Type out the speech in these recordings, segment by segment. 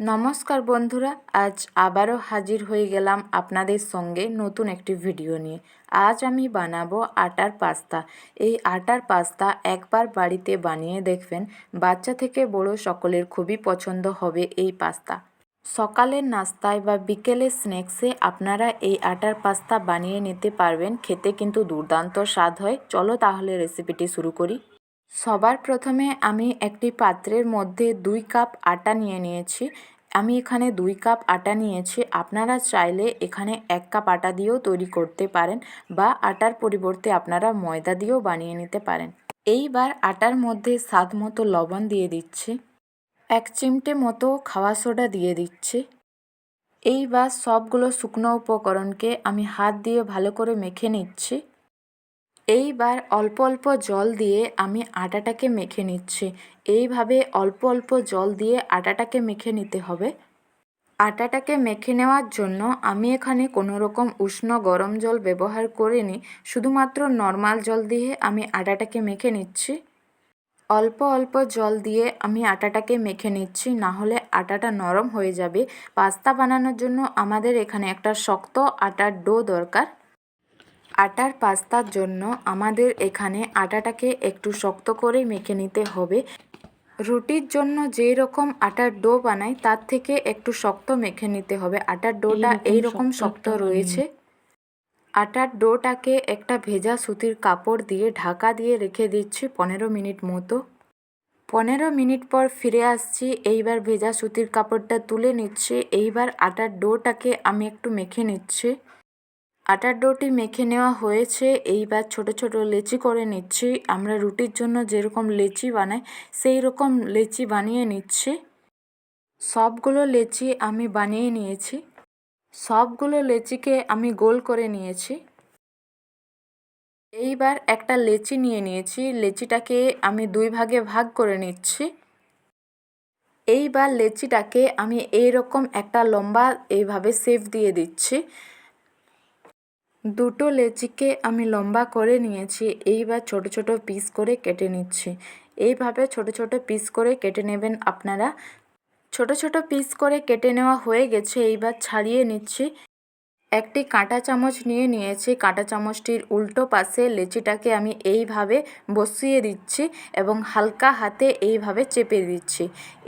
নমস্কার বন্ধুরা, আজ আবারও হাজির হয়ে গেলাম আপনাদের সঙ্গে নতুন একটি ভিডিও নিয়ে। আজ আমি বানাবো আটার পাস্তা। এই আটার পাস্তা একবার বাড়িতে বানিয়ে দেখবেন, বাচ্চা থেকে বড় সকলের খুবই পছন্দ হবে এই পাস্তা। সকালের নাস্তায় বা বিকেলের স্ন্যাক্সে আপনারা এই আটার পাস্তা বানিয়ে নিতে পারবেন, খেতে কিন্তু দুর্দান্ত স্বাদ হয়। চলো তাহলে রেসিপিটি শুরু করি। সবার প্রথমে আমি একটি পাত্রের মধ্যে দুই কাপ আটা নিয়ে নিয়েছি। আমি এখানে দুই কাপ আটা নিয়েছি। আপনারা চাইলে এখানে এক কাপ আটা দিয়েও তৈরি করতে পারেন বা আটার পরিবর্তে আপনারা ময়দা দিয়েও বানিয়ে নিতে পারেন। এইবার আটার মধ্যে স্বাদ মতো লবণ দিয়ে দিচ্ছি। এক চিমটে মতো খাওয়া সোডা দিয়ে দিচ্ছি। এইবার সবগুলো শুকনো উপকরণকে আমি হাত দিয়ে ভালো করে মেখে নিচ্ছি। এইবার অল্প অল্প জল দিয়ে আমি আটাটাকে মেখে নিচ্ছি। এইভাবে অল্প অল্প জল দিয়ে আটাটাকে মেখে নিতে হবে। আটাটাকে মেখে নেওয়ার জন্য আমি এখানে কোনো রকম উষ্ণ গরম জল ব্যবহার করিনি, শুধুমাত্র নর্মাল জল দিয়ে আমি আটাটাকে মেখে নিচ্ছি। অল্প অল্প জল দিয়ে আমি আটাটাকে মেখে নিচ্ছি না হলে আটাটা নরম হয়ে যাবে। পাস্তা বানানোর জন্য আমাদের এখানে একটা শক্ত আটার ডো দরকার। আটার পাস্তার জন্য আমাদের এখানে আটাটাকে একটু শক্ত করে মেখে নিতে হবে। রুটির জন্য যেই রকম আটার ডো বানাই তার থেকে একটু শক্ত মেখে নিতে হবে। আটার ডোটা এই রকম শক্ত রয়েছে। আটার ডোটাকে একটা ভেজা সুতির কাপড় দিয়ে ঢাকা দিয়ে রেখে দিচ্ছি পনেরো মিনিট মতো। পনেরো মিনিট পর ফিরে আসছি এইবার ভেজা সুতির কাপড়টা তুলে নিচ্ছি। এইবার আটার ডোটাকে আমি একটু মেখে নিচ্ছি। আটার ডোটি মেখে নেওয়া হয়েছে। এইবার ছোট ছোট লেচি করে নিচ্ছি। আমরা রুটির জন্য যেরকম লেচি বানাই সেই রকম লেচি বানিয়ে নিচ্ছি। সবগুলো লেচি আমি বানিয়ে নিয়েছি। সবগুলো লেচিকে আমি গোল করে নিয়েছি। এইবার একটা লেচি নিয়ে নিয়েছি। লেচিটাকে আমি দুই ভাগে ভাগ করে নিচ্ছি। এইবার লেচিটাকে আমি এই রকম একটা লম্বা এইভাবে শেপ দিয়ে দিচ্ছি। দুটো লেচিকে আমি লম্বা করে নিয়েছি, এইবার ছোট ছোট পিস করে কেটে নিচ্ছি। এইভাবে ছোট ছোট পিস করে কেটে নেবেন আপনারা। ছোট ছোট পিস করে কেটে নেওয়া হয়ে গেছে, এইবার ছাড়িয়ে নিচ্ছি। একটি কাঁটা চামচ নিয়ে নিয়েছি, কাঁটা চামচটির উল্টো পাশে লেচিটাকে আমি এইভাবে বসিয়ে দিচ্ছি এবং হালকা হাতে এইভাবে চেপে দিচ্ছি।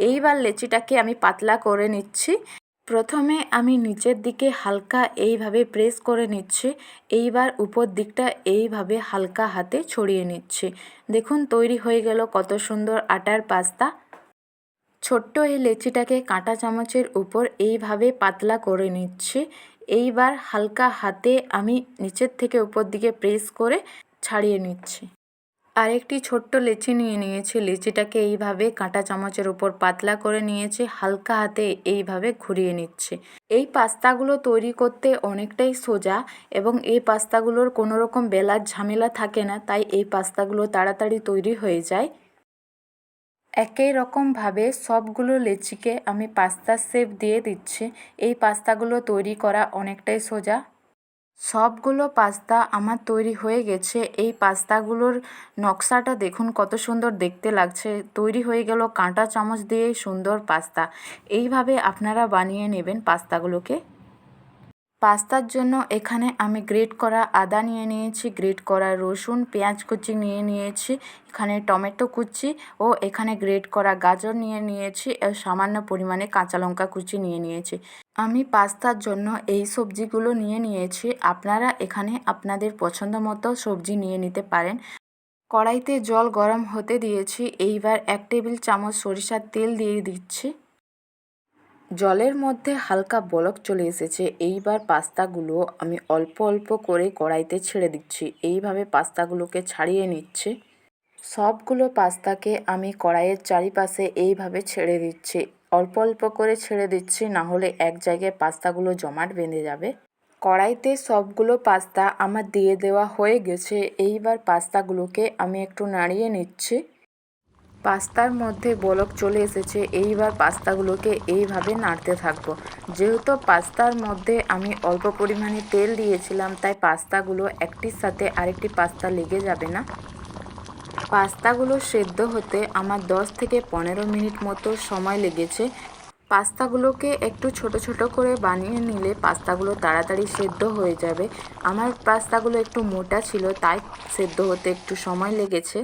এইবার লেচিটাকে আমি পাতলা করে নিচ্ছি। প্রথমে আমি নিচের দিকে হালকা এইভাবে প্রেস করে নিচ্ছি। এইবার উপর দিকটা এইভাবে হালকা হাতে ছড়িয়ে নিচ্ছি। দেখুন তৈরি হয়ে গেল কত সুন্দর আটার পাস্তা। ছোট্ট এই লেচিটাকে কাঁটা চামচের উপর এইভাবে পাতলা করে নিচ্ছি। এইবার হালকা হাতে আমি নিচের থেকে উপর দিকে প্রেস করে ছাড়িয়ে নিচ্ছি। আরেকটি ছোট্ট লেচি নিয়ে নিয়েছি। লেচিটাকে এইভাবে কাঁটা চামচের উপর পাতলা করে নিয়েছি, হালকা হাতে এইভাবে ঘুরিয়ে নিচ্ছে। এই পাস্তাগুলো তৈরি করতে অনেকটাই সোজা এবং এই পাস্তাগুলোর কোনো রকম বেলার ঝামেলা থাকে না, তাই এই পাস্তাগুলো তাড়াতাড়ি তৈরি হয়ে যায়। একই রকমভাবে সবগুলো লেচিকে আমি পাস্তার শেপ দিয়ে দিচ্ছি। এই পাস্তাগুলো তৈরি করা অনেকটাই সোজা। সবগুলো পাস্তা আমার তৈরি হয়ে গেছে। এই পাস্তাগুলোর নকশাটা দেখুন কত সুন্দর দেখতে লাগছে। তৈরি হয়ে গেল কাঁটা চামচ দিয়ে সুন্দর পাস্তা। এইভাবে আপনারা বানিয়ে নেবেন পাস্তাগুলোকে। পাস্তার জন্য এখানে আমি গ্রেট করা আদা নিয়ে নিয়েছি, গ্রেট করা রসুন, পেঁয়াজ কুচি নিয়ে নিয়েছি, এখানে টমেটো কুচি ও এখানে গ্রেট করা গাজর নিয়ে নিয়েছি ও সামান্য পরিমাণে কাঁচা লঙ্কা কুচি নিয়ে নিয়েছি। আমি পাস্তার জন্য এই সবজিগুলো নিয়ে নিয়েছি, আপনারা এখানে আপনাদের পছন্দ মতো সবজি নিয়ে নিতে পারেন। কড়াইতে জল গরম হতে দিয়েছি, এইবার এক টেবিল চামচ সরিষার তেল দিয়ে দিচ্ছি। জলের মধ্যে হালকা বলক চলে এসেছে। এইবার পাস্তাগুলো আমি অল্প অল্প করে কড়াইতে ছেড়ে দিচ্ছি। এইভাবে পাস্তাগুলোকে ছাড়িয়ে নিচ্ছি। সবগুলো পাস্তাকে আমি কড়াইয়ের চারিপাশে এইভাবে ছেড়ে দিচ্ছি। অল্প অল্প করে ছেড়ে দিচ্ছি, না হলে এক জায়গায় পাস্তাগুলো জমাট বেঁধে যাবে। কড়াইতে সবগুলো পাস্তা আমার দিয়ে দেওয়া হয়ে গেছে। এইবার পাস্তাগুলোকে আমি একটু নাড়িয়ে নিচ্ছি। পাস্তার মধ্যে বলক চলে এসেছে, এইবার পাস্তাগুলোকে এইভাবে নাড়তে থাকব। যেহেতু পাস্তার মধ্যে আমি অল্প পরিমাণে তেল দিয়েছিলাম, তাই পাস্তাগুলো একটির সাথে আরেকটি পাস্তা লেগে যাবে না। পাস্তাগুলো সেদ্ধ হতে আমার দশ থেকে পনেরো মিনিট মতো সময় লেগেছে। পাস্তাগুলোকে একটু ছোট ছোট করে বানিয়ে নিলে পাস্তাগুলো তাড়াতাড়ি সেদ্ধ হয়ে যাবে। আমার পাস্তাগুলো একটু মোটা ছিল, তাই সেদ্ধ হতে একটু সময় লেগেছে।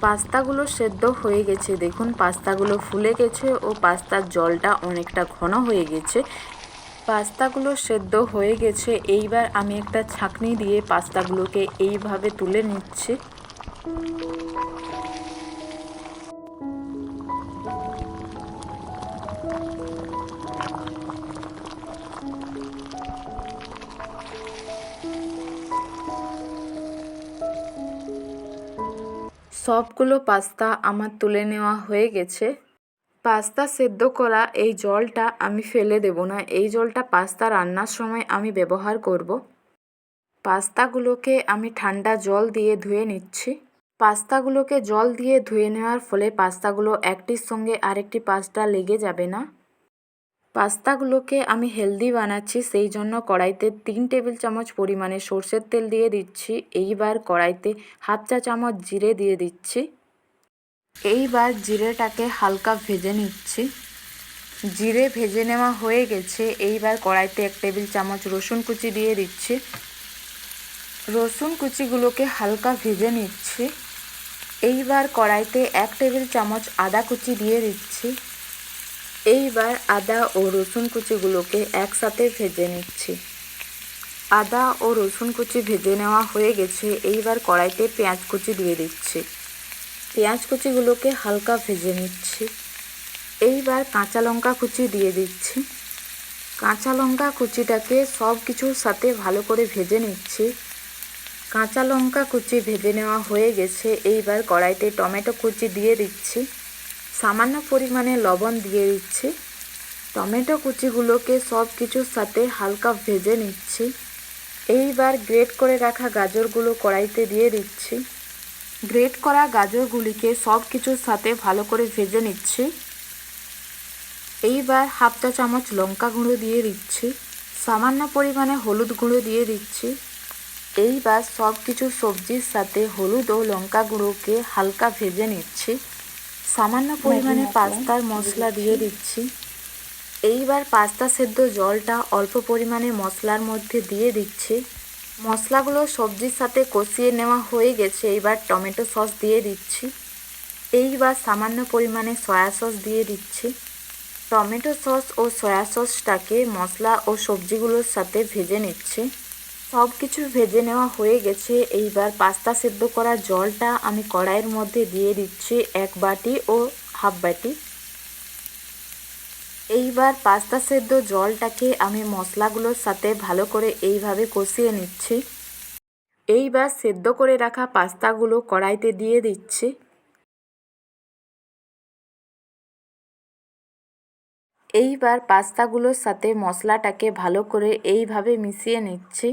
পাস্তাগুলো সেদ্ধ হয়ে গেছে। দেখুন, পাস্তাগুলো ফুলে গেছে ও পাস্তার জলটা অনেকটা ঘন হয়ে গেছে। পাস্তাগুলো সেদ্ধ হয়ে গেছে। এইবার আমি একটা ছাঁকনি দিয়ে পাস্তাগুলোকে এইভাবে তুলে নিচ্ছি। সবগুলো পাস্তা আমার তুলে নেওয়া হয়ে গেছে। পাস্তা সেদ্ধ করা এই জলটা আমি ফেলে দেব না। এই জলটা পাস্তা রান্নার সময় আমি ব্যবহার করব। পাস্তাগুলোকে আমি ঠান্ডা জল দিয়ে ধুয়ে নিচ্ছি। পাস্তাগুলোকে জল দিয়ে ধুয়ে নেওয়ার ফলে পাস্তাগুলো একটির সঙ্গে আরেকটি পাস্তা লেগে যাবে না। পাস্তাগুলোকে আমি হেলদি বানাচ্ছি, সেই জন্য কড়াইতে তিন টেবিল চামচ পরিমাণে সর্ষের তেল দিয়ে দিচ্ছি। এইবার কড়াইতে হাফ চা চামচ জিরে দিয়ে দিচ্ছি। এইবার জিরেটাকে হালকা ভেজে নিচ্ছি। জিরে ভেজে নেওয়া হয়ে গেছে। এইবার কড়াইতে এক টেবিল চামচ রসুন কুচি দিয়ে দিচ্ছি। রসুন কুচিগুলোকে হালকা ভেজে নিচ্ছি। এইবার কড়াইতে এক টেবিল চামচ আদা কুচি দিয়ে দিচ্ছি। এইবার আদা ও রসুন কুচিগুলোকে একসাথে ভেজে নিচ্ছি। আদা ও রসুন কুচি ভেজে নেওয়া হয়ে গেছে, এইবার কড়াইতে পেঁয়াজ কুচি দিয়ে দিচ্ছি। পেঁয়াজ কুচিগুলোকে হালকা ভেজে নিচ্ছি। এইবার কাঁচা লঙ্কা কুচি দিয়ে দিচ্ছি। কাঁচা লঙ্কা কুচিটাকে সব কিছুর সাথে ভালো করে ভেজে নিচ্ছি। কাঁচা লঙ্কা কুচি ভেজে নেওয়া হয়ে গেছে, এইবার কড়াইতে টমেটো কুচি দিয়ে দিচ্ছি। সামান্য পরিমাণে লবণ দিয়ে দিচ্ছি। টমেটো কুচিগুলোকে সব কিছুর সাথে হালকা ভেজে নিচ্ছি। এইবার গ্রেট করে রাখা গাজরগুলো কড়াইতে দিয়ে দিচ্ছি। গ্রেট করা গাজরগুলিকে সব কিছুর সাথে ভালো করে ভেজে নিচ্ছি। এইবার হাফ চা চামচ লঙ্কা গুঁড়ো দিয়ে দিচ্ছি। সামান্য পরিমাণে হলুদ গুঁড়ো দিয়ে দিচ্ছি। এইবার সব কিছু সবজির সাথে হলুদ ও লঙ্কা গুঁড়োকে হালকা ভেজে নিচ্ছি। সামান্য পরিমাণে পাস্তার মশলা দিয়ে দিচ্ছি। এইবার পাস্তা সেদ্ধ জলটা অল্প পরিমাণে মশলার মধ্যে দিয়ে দিচ্ছি। মশলাগুলো সবজির সাথে কষিয়ে নেওয়া হয়ে গেছে এইবার টমেটো সস দিয়ে দিচ্ছি। এইবার সামান্য পরিমাণে সয়া সস দিয়ে দিচ্ছি। টমেটো সস ও সয়া সসটাকে মশলা ও সবজিগুলোর সাথে ভেজে নিচ্ছি। সব কিছু ভেজে নেওয়া হয়ে গেছে। এইবার পাস্তা সেদ্ধ করা জলটা আমি কড়াইয়ের মধ্যে দিয়ে দিচ্ছি এক বাটি ও হাফ বাটি। এইবার পাস্তা সেদ্ধ জলটাকে আমি মশলাগুলোর সাথে ভালো করে এইভাবে কষিয়ে নিচ্ছি। এইবার সেদ্ধ করে রাখা পাস্তাগুলো কড়াইতে দিয়ে দিচ্ছি। এইবার পাস্তাগুলোর সাথে মশলাটাকে ভালো করে এইভাবে মিশিয়ে নিচ্ছি।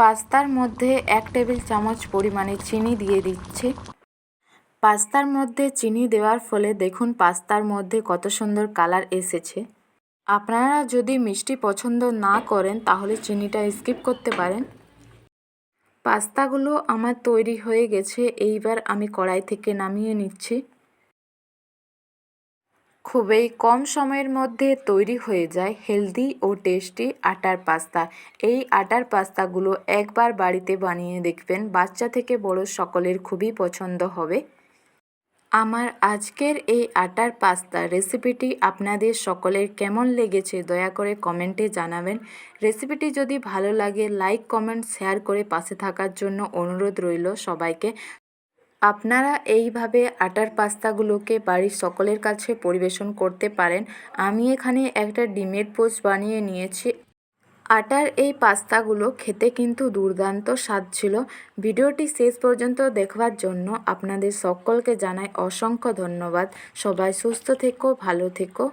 পাস্তার মধ্যে এক টেবিল চামচ পরিমাণে চিনি দিয়ে দিচ্ছি। পাস্তার মধ্যে চিনি দেওয়ার ফলে দেখুন পাস্তার মধ্যে কত সুন্দর কালার এসেছে। আপনারা যদি মিষ্টি পছন্দ না করেন, তাহলে চিনিটা স্কিপ করতে পারেন। পাস্তাগুলো আমার তৈরি হয়ে গেছে, এইবার আমি কড়াই থেকে নামিয়ে নিচ্ছি। খুবই কম সময়ের মধ্যে তৈরি হয়ে যায় হেলদি ও টেস্টি আটার পাস্তা। এই আটার পাস্তাগুলো একবার বাড়িতে বানিয়ে দেখবেন, বাচ্চা থেকে বড় সকলের খুবই পছন্দ হবে। আমার আজকের এই আটার পাস্তা রেসিপিটি আপনাদের সকলের কেমন লেগেছে দয়া করে কমেন্টে জানাবেন। রেসিপিটি যদি ভালো লাগে, লাইক, কমেন্ট, শেয়ার করে পাশে থাকার জন্য অনুরোধ রইল সবাইকে। আপনারা এইভাবে আটার পাস্তাগুলোকে বাড়ির সকলের কাছে পরিবেশন করতে পারেন। আমি এখানে একটা ডিমের পোস্ট বানিয়ে নিয়েছি। আটার এই পাস্তাগুলো খেতে কিন্তু দুর্দান্ত স্বাদ ছিল। ভিডিওটি শেষ পর্যন্ত দেখবার জন্য আপনাদের সকলকে জানাই অসংখ্য ধন্যবাদ। সবাই সুস্থ থেকো, ভালো থেকো।